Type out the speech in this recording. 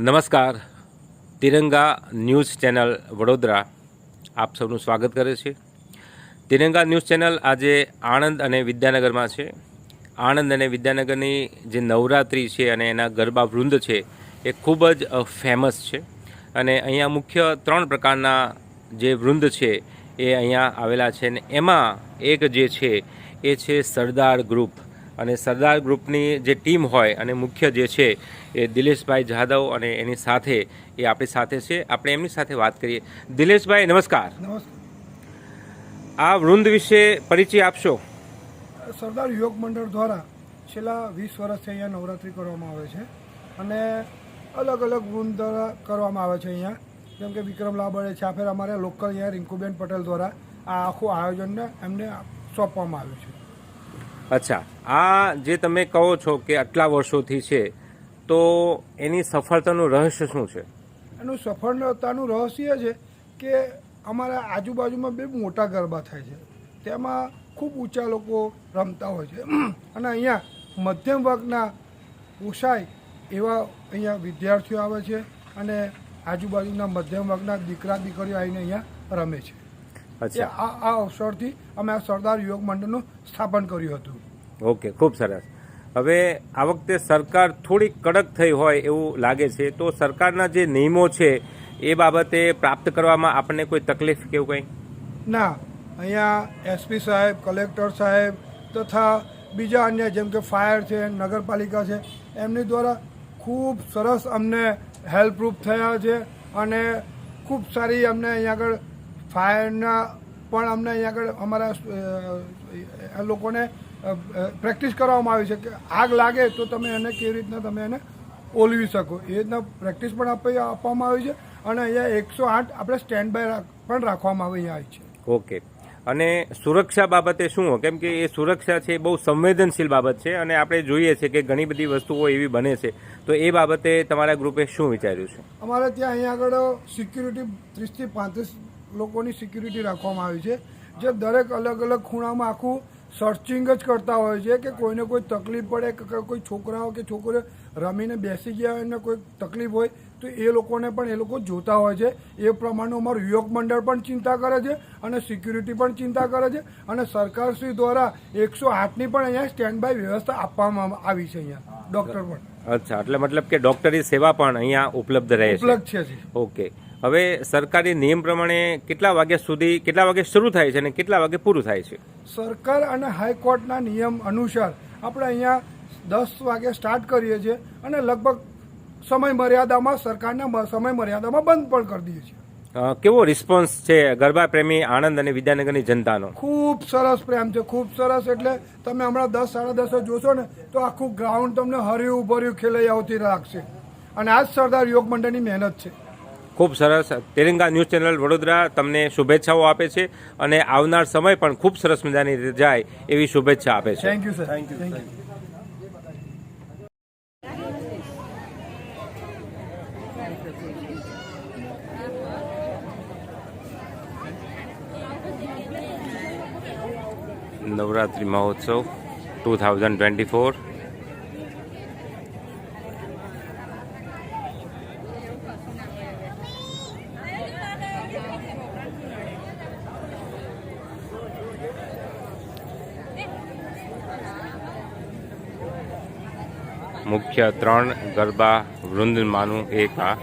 નમસ્કાર. તિરંગા news channel Vadodara આપ સૌનું સ્વાગત કરે છે. તિરંગા ન્યૂઝ ચેનલ આજે આણંદ અને વિદ્યાનગરમાં છે. આણંદ અને વિદ્યાનગરની જે નવરાત્રિ છે અને એના ગરબા વૃંદ છે એ ખૂબ જ ફેમસ છે. અને અહીંયા મુખ્ય ત્રણ પ્રકારના જે વૃંદ છે એ અહીંયા આવેલા છે અને એમાં એક જે છે એ છે સરદાર ગ્રુપ અને સરદાર ગ્રુપની જે ટીમ હોય અને મુખ્ય જે છે એ દિલેશભાઈ જાદવ અને એની સાથે એ આપણી સાથે છે. આપણે એમની સાથે વાત કરીએ. દિલેશભાઈ નમસ્કાર. નમસ્કાર. આ વૃંદ વિશે પરિચય આપશો? સરદાર યોગ મંડળ દ્વારા છેલ્લા વીસ વર્ષથી અહીંયા નવરાત્રિ કરવામાં આવે છે અને અલગ અલગ વૃંદ દ્વારા કરવામાં આવે છે અહીંયા. જેમ કે વિક્રમ લાબડે છે આ ફેર અમારે લોકલ અહીંયા રિંકુબેન પટેલ દ્વારા આ આખું આયોજનને એમને સોંપવામાં આવ્યું છે. અચ્છા. આ જે તમે કહો છો કે આટલા વર્ષોથી છે, તો એની સફળતાનું રહસ્ય શું છે? એનું સફળતાનું રહસ્ય છે કે અમારા આજુબાજુમાં બે મોટા ગરબા થાય છે. તેમાં ખૂબ ઊંચા લોકો રમતા હોય છે. અને અહીંયા મધ્યમ વર્ગના પોષાય એવા અહીંયા વિદ્યાર્થીઓ આવે છે અને આજુબાજુના મધ્યમ વર્ગના દીકરા દીકરીઓ આવીને અહીંયા રમે છે. અચ્છા. આ આ અવસરથી અમે આ સરદાર યોગ મંડળનું સ્થાપન કર્યું હતું. ઓકે ખૂબ સરસ. હવે આ વખતે સરકાર થોડી કડક થઈ હોય એવું લાગે છે તો સરકારના જે નિયમો છે એ બાબતે પ્રાપ્ત કરવામાં આપણને કોઈ તકલીફ કે એવું કંઈ? ના અહીંયા એસપી સાહેબ કલેક્ટર સાહેબ તથા બીજા અન્ય જેમ કે ફાયર છે નગરપાલિકા છે એમની દ્વારા ખૂબ સરસ અમને હેલ્પરૂપ થયા છે અને ખૂબ સારી અમને અહીંયા આગળ ફાયરના પણ અમને અહીંયા આગળ અમારા લોકોને પ્રેક્ટિસ કરવામાં આવી છે કે આગ લાગે તો તમે એને કેવી રીતના તમે એને ઓલવી શકો. એ રીતના પ્રેક્ટિસ પણ આપી આપવામાં આવી છે અને અહીંયા એકસો આઠ આપણે સ્ટેન્ડ બાય પણ રાખવામાં આવી આવી છે. ઓકે. અને સુરક્ષા બાબતે શું? કેમ કે એ સુરક્ષા છે એ બહુ સંવેદનશીલ બાબત છે અને આપણે જોઈએ છે કે ઘણી બધી વસ્તુઓ એવી બને છે. તો એ બાબતે તમારા ગ્રુપે શું વિચાર્યું છે? અમારે ત્યાં અહીંયા આગળ સિક્યુરિટી ત્રીસથી પાંત્રીસ લોકોની સિક્યુરિટી રાખવામાં આવી છે જે દરેક અલગ અલગ ખૂણામાં આખું સર્ચિંગ જ કરતા હોય છે કે કોઈને કોઈ તકલીફ પડે કે કોઈ છોકરાઓ કે છોકરીઓ રમીને બેસી ગયા હોય ને કોઈ તકલીફ હોય તો એ લોકોને પણ એ લોકો જોતા હોય છે. એ પ્રમાણે અમારું યોગ મંડળ પણ ચિંતા કરે છે અને સિક્યુરિટી પણ ચિંતા કરે છે અને સરકારશ્રી દ્વારા એકસો આઠની પણ અહીંયા સ્ટેન્ડ બાય વ્યવસ્થા આપવામાં આવી છે અહીંયા. ડૉક્ટર પણ. અચ્છા એટલે મતલબ કે ડૉક્ટરી સેવા પણ અહીંયા ઉપલબ્ધ રહે છે. ઉપલબ્ધ છે ઓકે હવે સરકારી નિયમ પ્રમાણે કેટલા વાગ્યા સુધી કેટલા વાગે શરૂ થાય છે અને કેટલા વાગે પૂરું થાય છે? સરકાર અને હાઈકોર્ટના નિયમ અનુસાર આપણે અહીંયા દસ વાગે સ્ટાર્ટ કરીએ છીએ અને લગભગ સમય મર્યાદામાં સરકારના સમય મર્યાદામાં બંધ પણ કરી દઈએ છીએ. કેવો રિસ્પોન્સ છે ગરબા પ્રેમી આણંદ અને વિદ્યાનગરની જનતાનો? ખૂબ સરસ પ્રેમ છે ખૂબ સરસ એટલે તમે હમણાં દસ સાડા દસે જોશો ને તો આખું ગ્રાઉન્ડ તમને હર્યું ભર્યું ખેલાઈ આવતી રાખશે. અને આ જ સરદાર યોગ મંડળની મહેનત છે. ખૂબ સરસ. તેલંગા ન્યૂઝ ચેનલ વડોદરા તમને શુભેચ્છાઓ આપે છે અને આવનાર સમય પણ ખૂબ સરસ મજાની રીતે જાય એવી શુભેચ્છા આપે છે. Thank you sir thank you Navratri મહોત્સવ ટુ થાઉઝન્ડ ટ્વેન્ટી ફોર મુખ્ય ત્રણ ગરબા વૃંદમાંનું એક આ.